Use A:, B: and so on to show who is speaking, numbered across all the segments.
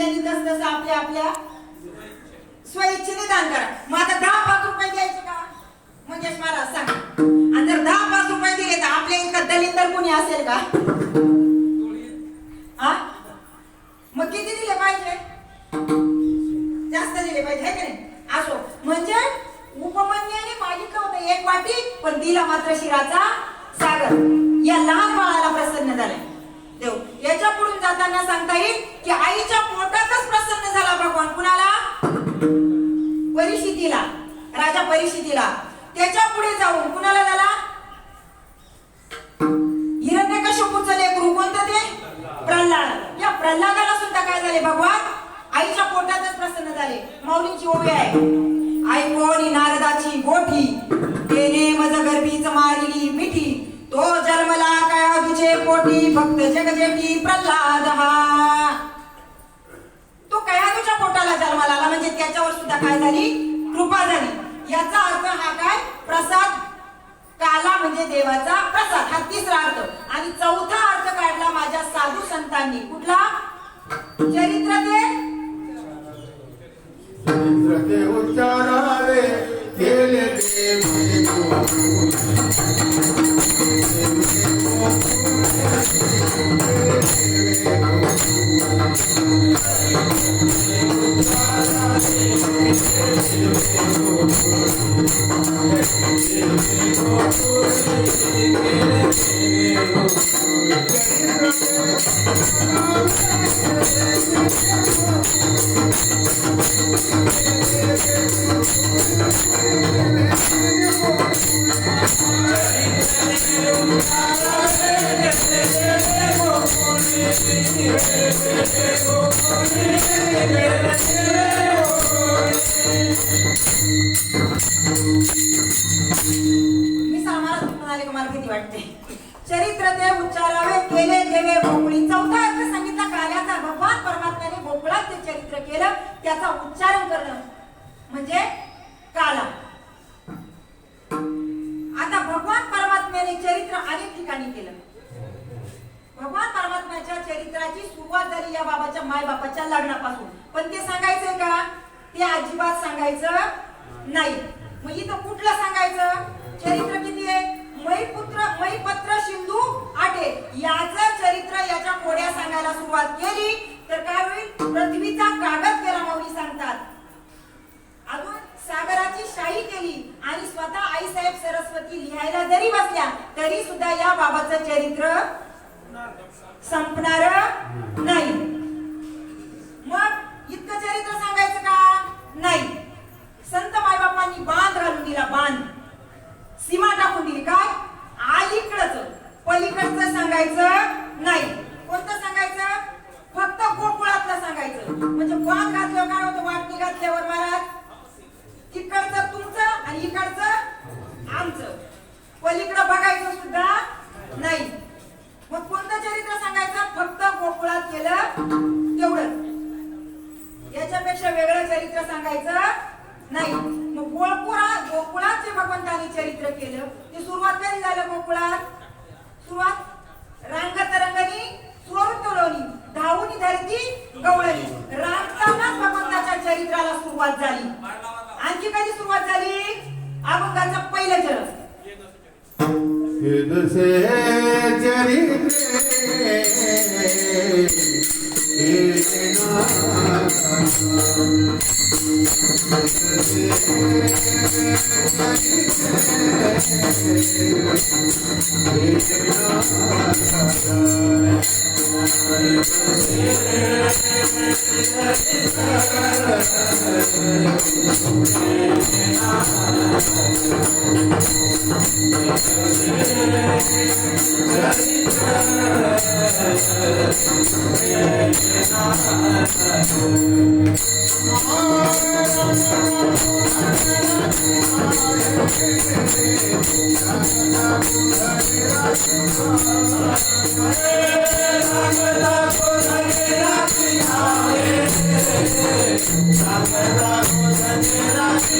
A: त्यांनी तस तसं आपल्या आपल्या स्वइच्छेने दान करा. मग आता दहा पाच रुपये द्यायचे का? म्हणजे महाराज सांग. आणि जर दहा पाच रुपये दिले तर आपल्या इतका दलिंदर कोणी असेल का? हा मग किती दिले पाहिजे? जास्त दिले पाहिजे हे का नाही? असो. म्हणजे उपमन्याने मागितलं होतं एक वाटी पण दिला मात्र शिराचा सागर. या लहान बाळाला प्रसन्न झालाय. देव. याच्या पुढून जाताना सांगता येईल की आईच्या पोटातच प्रसन्न झाला भगवान. कुणाला? परिस्थितीला. राजा परिस्थितीला. त्याच्या पुढे जाऊन कुणाला झाला? हिरण्यकश्यपूचं लेकरू कोणतं ते? प्रल्हाद. या प्रल्हादाला सुद्धा काय झाले भगवान? आईच्या पोटातच प्रसन्न झाले. माऊलींची ओवी आहे. आई कोणी नारदाची गोठी. तेने मज गर्भीच मारिली मिठी. तो जन्मला काय तुझे पोटी फक्त जगजेठी प्रल्हाद हा. तो कयादूच्या पोटाला जन्माला आला म्हणजे त्याच्यावर सुद्धा काय झाली? कृपा झाली. याचा अर्थ हा काय? प्रसाद काला म्हणजे देवाचा प्रसाद. हा तिसरा अर्थ. आणि चौथा अर्थ काढला माझ्या साधू संतांनी. कुठला? चरित्र Thank you. भीती वाटते. चरित्र ते उच्चारावे केले देवे भोपळी. चौथा अर्थ सांगितला काल्याचा भगवान परमात्म्याने भोपळात ते चरित्र केलं त्याचा उच्चारण करणं. म्हणजे काला. आता भगवान परमात्म्याने चरित्र अनेक ठिकाणी केलं. भगवान परमात्म्याच्या चरित्राची सुरुवात झाली या बाबाच्या माय बापाच्या लग्नापासून. पण ते सांगायचंय का? ते अजिबात सांगायचं नाही. मग इथं कुठलं सांगायचं? चरित्र मैपुत्र मैपत्र सिंधू आटे याचं चरित्र याच्या कोड्या सांगायला सुरुवात केली. तर काय होईल पृथ्वीचा कागद केला माऊली सांगतात. अजून सागराची शाही केली आणि स्वतः आईसाहेब सरस्वती लिहायला जरी बसल्या तरी सुद्धा या बाबाचं चरित्र संपणार नाही. मग इतकं चरित्र सांगायचं का? नाही. संत मायबापांनी बांध घालून अभंगाचं पहिलं चरण I'm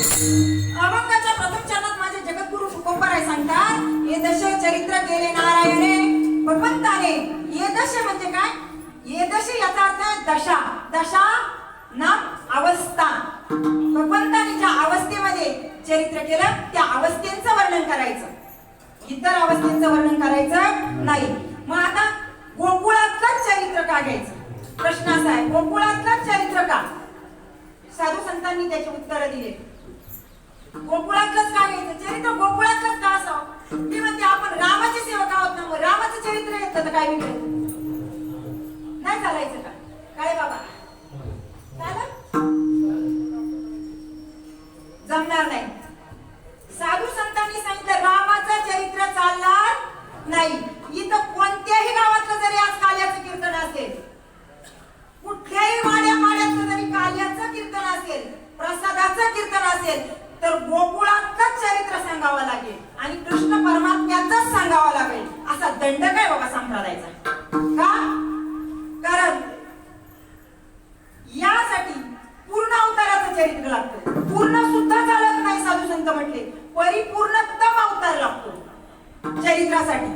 A: अभंगाच्या प्रथम चरणात माझे जगद्गुरु तुकोबाराय सांगतात हे दश चरित्र केले नारायणे भगवंताने ये दश म्हणजे काय ये दश याचा अर्थ दशा. दशा ना अवस्था. भगवंताने ज्या अवस्थेमध्ये चरित्र केलं त्या अवस्थेचं वर्णन करायचं. इतर अवस्थेचं वर्णन करायचं नाही. मग आता गोकुळातलंच चरित्र का घ्यायचं? प्रश्न असा आहे गोकुळातलंच चरित्र का? साधू संतांनी त्याचे उत्तर दिले. गोकुळातलंच का घ्यायचं? चरित्र गोकुळातलंच का असावं? ते म्हणते आपण रामाचे सेवक आहोत ना मग रामाचं चरित्र येतं तर काय वेगळं नाही चालायचं का? काय बाबा? जमणार नाही. साधू संतांनी सांगितलं रामाचं चरित्र चालणार नाही. इथं कोणत्याही गावातलं जरी आज काल्याचं कीर्तन असेल कुठल्याही वाड्या माड्यातलं जरी काल्याचं कीर्तन असेल प्रसादाचं कीर्तन असेल तर गोकुळातच चरित्र सांगावं लागेल आणि कृष्ण परमात्म्याच सांगावं लागेल. असा दंड काय बाबा संप्रदायाचा का कारण यासाठी पूर्ण अवताराचं चरित्र लागतं पूर्ण सुद्धा चालत नाही साधू संत म्हटले परिपूर्णतम अवतार लागतो चरित्रासाठी.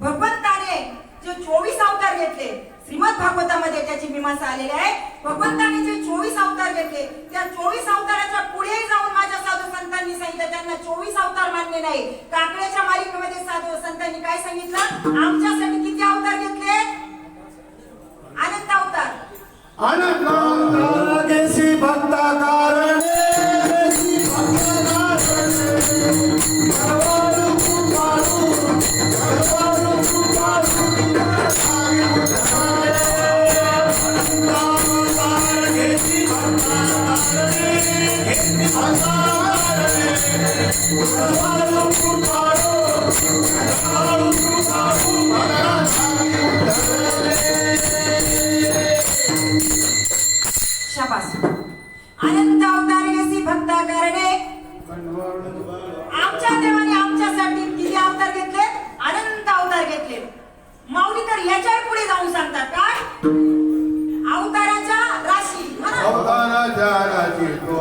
A: भगवंताने जे चोवीस अवतार घेतले श्रीमद भागवतामध्ये त्याची मीमांसा आलेली आहे. भगवंताने जे चोवीस अवतार घेतले त्या चोवीस अवताराच्या पुढे जाऊन माझ्या साधू संतांनी सांगितलं त्यांना चोवीस अवतार मानले नाही. काकड्याच्या मालिकेमध्ये साधू संतांनी काय सांगितलं? आमच्यासाठी किती अवतार घेतले? अनंत अवतार.
B: अनंत भक्ता कारण
A: शाबास। अनंत अवतार घेसी भक्ता करणे आमच्या देवाने आमच्यासाठी किती अवतार घेतले? अनंत अवतार घेतले. माऊली तर याच्यापुढे जाऊन सांगतात काय? अवताराच्या राशी
B: अवताराच्या राशी तो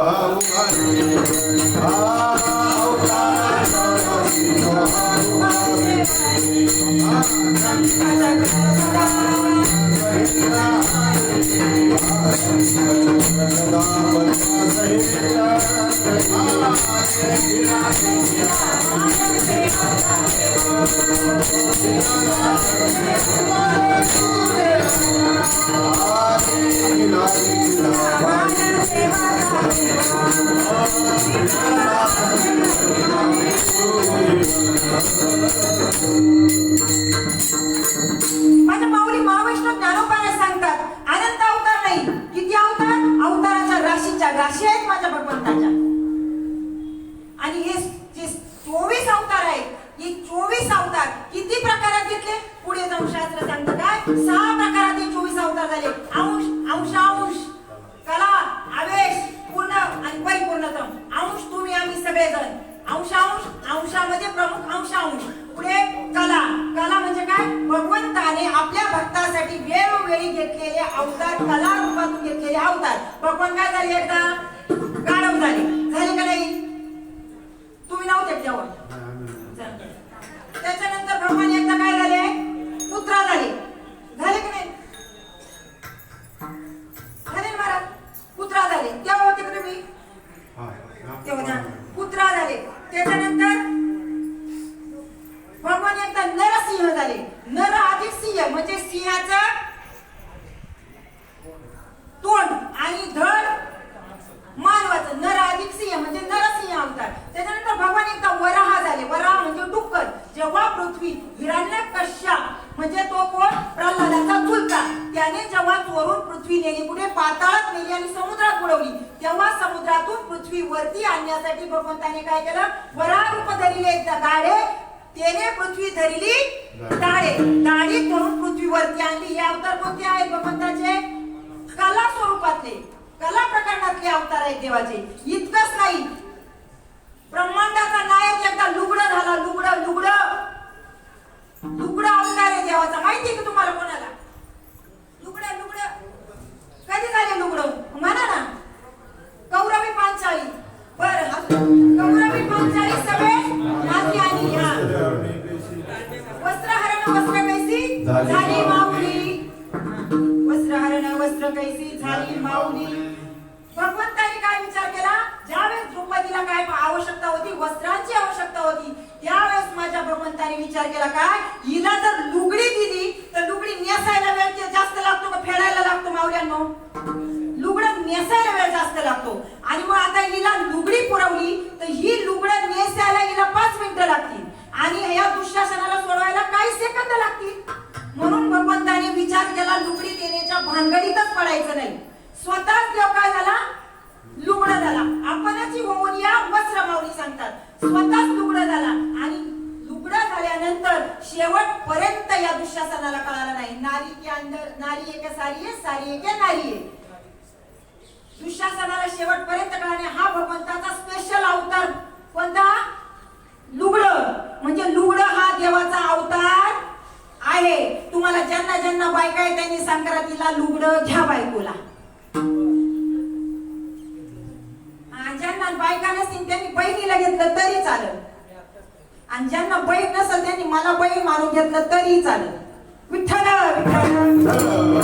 A: माझ्या माऊली सांगतात अवतार नाही किती अवतार? अवताराच्या राशीच्या राशी आहेत माझ्या भगवंताने वरा रूप धरिले द- गाडे त्याने पृथ्वी धरली डाळे. डाळी धरून पृथ्वीवरती आणली. हे अवतार कोणते आहेत भगवंताचे? कला स्वरूपातले. कला प्रकरणातले अवतार आहेत देवाचे. इतकंच नाही. ब्रह्मांडाचा नायक एकदा लुगडं झाला. लुगडं लुगडं. लुगडं अवतार आहे देवाचा. माहिती का तुम्हाला कोणाला? लुगड लुगडं. कधी झाले लुगडं? म्हणा ना. कौरवी पांचाळी
B: झाली.
A: माऊली. वस्त्रहरण वस्त्र कैसी? झाली माऊली. भगवंताने काय विचार केला? ज्यावेळेस द्रौपदीला काय आवश्यकता होती वस्त्रांची आवश्यकता होती त्यावेळेस माझ्या भगवंताने विचार केला काय? हिला जर लुगडी दिली तर लुगडी नेसायला वेळ जास्त लागतो का? फेडायला लागतो मावल्यांनो लुगडं नेसायला वेळ जास्त लागतो. आणि मग आता हिला लुगडी पुरवली तर ही लुगडं नेसायला हिला पाच मिनिटं लागतील. आणि या दुःशासनाला सोडवायला काही सेकंद लागतील. म्हणून भगवंताने विचार केला लुगडी देण्याच्या भानगडीतच पडायचं नाही. स्वतःच देव काय झाला? लुगडं झाला. आपणची होऊन या वस्त्र माऊली सांगतात. स्वतःच लुगडं झाला. आणि लुगडं झाल्यानंतर शेवटपर्यंत या दुःशासनाला कळाला नाही. नारी के अंदर नारी एके सारी आहे सारी एके नारी आहे. दुःशासनाला शेवटपर्यंत कळाले हा भगवंताचा स्पेशल अवतार कोणता? लुगडं. म्हणजे लुगडं हा देवाचा अवतार आहे. तुम्हाला ज्यांना ज्यांना बायका आहे त्यांनी संक्रांतीला लुगडं घ्या बायकोला. ज्यांना बायका नसतील त्यांनी बहिणीला घेतलं तरी चालेल. आणि ज्यांना बैल नसेल त्यांनी मला बैल मारून घेतलं तरी चालेल. विठ्ठल विठ्ठल.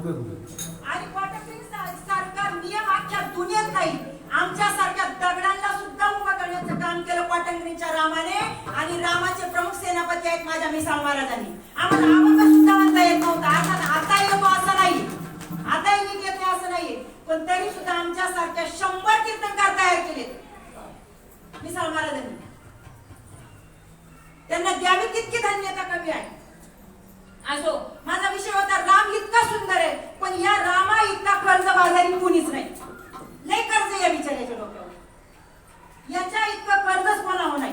A: सारखा
C: कुठे कुठे
A: आणि पाटणगिरी सारखा नियम अख्ख्या दुनियेत नाही. आमच्या दगडांना सुद्धा उभं करण्याचं काम केलं पाटणगिरीच्या रामाने. आणि रामाचे प्रमुख सेनापती आहेत माझ्या मिसाळ महाराजांनी. आम्हाला अभंग सुद्धा म्हणता येत नव्हता. आता आता येतो असं नाही. आताही नीट येत नाही असं नाहीये. पण तरी सुद्धा आमच्यासारख्या शंभर कीर्तनकार तयार केलेत. मिसाळ महाराजांनी. त्यांना द्यावी तितकी धन्यता कमी आहे. असो माझा विषय होता राम इतका सुंदर आहे पण या रामा इतका कर्ज बाजारी कुणीच नाही. लय कर्ज या बिचाऱ्याच्या डोक्यावर. याच्या इतकं कर्जच कोणावर नाही.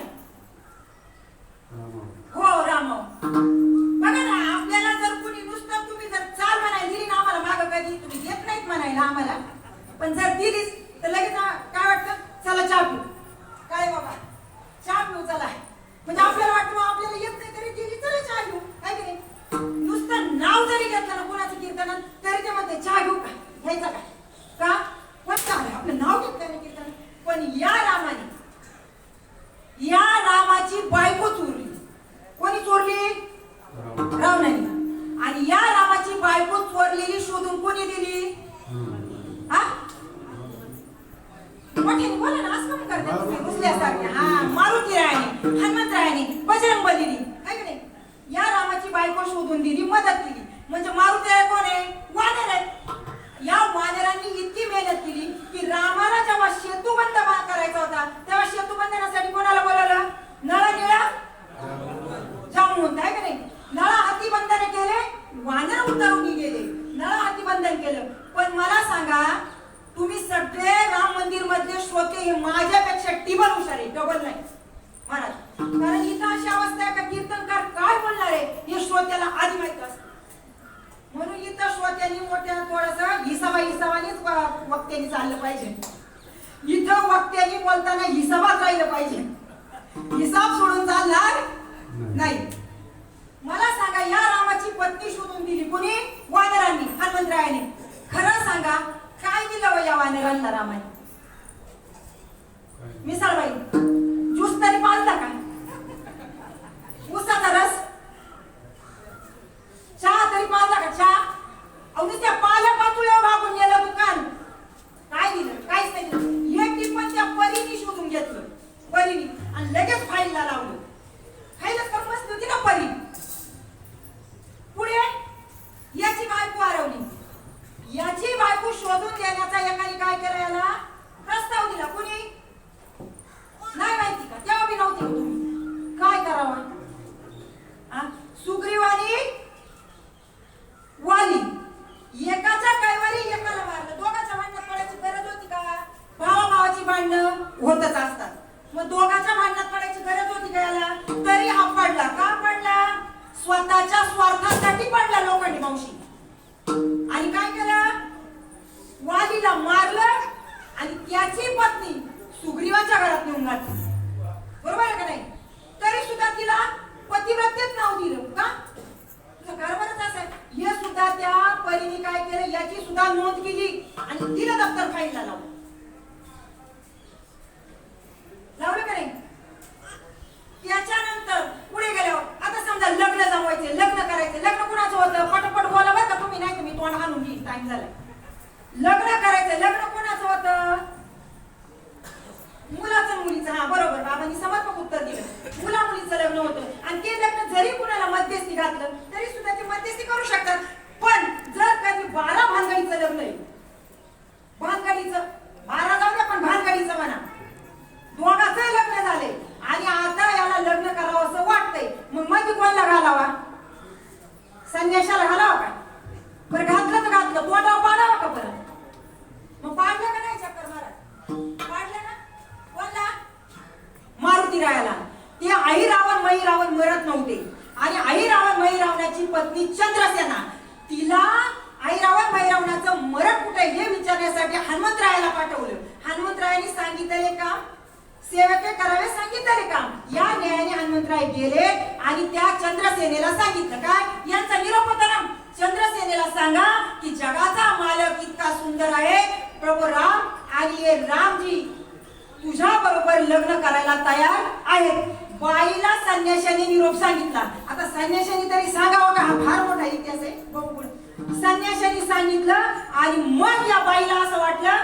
A: श्रोत्याला आधी माहीत असत. म्हणून इथं श्रोत्यांनी मोठ्या थोडस हिसाबा हिसाबानेच वक्त्यांनी चाललं पाहिजे. इथं वक्त्यांनी बोलताना हिसाबात राहिलं पाहिजे. हिसाब सोडून चालणार नाही. मला सांगा या रामाची पत्नी शोधून दिली कोणी? वानरांनी हनुमंतरायाने. खरं सांगा काय दिलं या वानरांना रामाने? मिसाळबाई ज्यूस तरी पाजला का? उसाचा रस? चहा तरी पाजला का? चहा? अगदी त्या पाल्या पातुळ्या भागून गेलं दुकान काय दिलं काहीच नाही दिलं एक टिप्पण त्या परीनी शोधून घेतलं परीनी आणि लगेच फाईलला लावलं फाईलच तर मस्त होती ना परी पुढे याची बायको हरवली याची बायको शोधून देण्याचा एकाने काय केलं याला प्रस्ताव दिला कुणी नाही माहिती का तेव्हा बी नव्हती का तुम्ही काय करावं आ? सुग्रीवानी वाली एकाच्या कैवारी एकाला मारलं दोघांच्या भांडणात पडायची गरज होती का भावा भावाची भांडणं होतच असतात मग दोघांच्या भांडणात पडायची गरज होती का याला तरी हा पडला का पडला स्वतःच्या स्वार्थासाठी पडला लोखंडी मावशी. आणि काय केलं? वालीला मारलं आणि त्याची पत्नी सुग्रीवाच्या घरात नेऊन घातली. बरोबर आहे का नाही? तरी सुद्धा तिला पतिव्रतेच नाव दिलं का? तुझं कारभारच हे सुद्धा त्या परीने काय केलं? याची सुद्धा नोंद केली आणि तिला दप्तर फाईलला लावलं. लावलं का नाही? त्याच्यानंतर पुढे गेल्यावर आता समजा लग्न जमवायचे लग्न करायचे लग्न कुणाचं होतं पटपट बोला बरं का तुम्ही नाही तर मी तोंड हाणून घेईल टाइम झाला. लग्न करायचं आणि आईरावण महिरावण्याची पत्नी चंद्रसेना तिला आईरावण महिरावण्याचं मरण कुठे हे विचारण्यासाठी हनुमंतरायाला पाठवलं. हनुमंतरायाने सांगितले का? सेवके करावे सांगितले का? या न्यायाने हनुमंतराय गेले आणि त्या चंद्रसेनेला सांगितलं काय यांचा निरोप होता चंद्रसेनेला सांगा की जगाचा मालक इतका सुंदर आहे. प्रभू राम आणि हे रामजी तुझ्या बरोबर लग्न करायला तयार आहेत. बाईला संन्याशाने निरोप सांगितला. आता संन्याशाने तरी सांगावं का? हा फार मोठा इतिहास आहे. बघू संन्याशाने सांगितलं आणि मग या बाईला असं वाटलं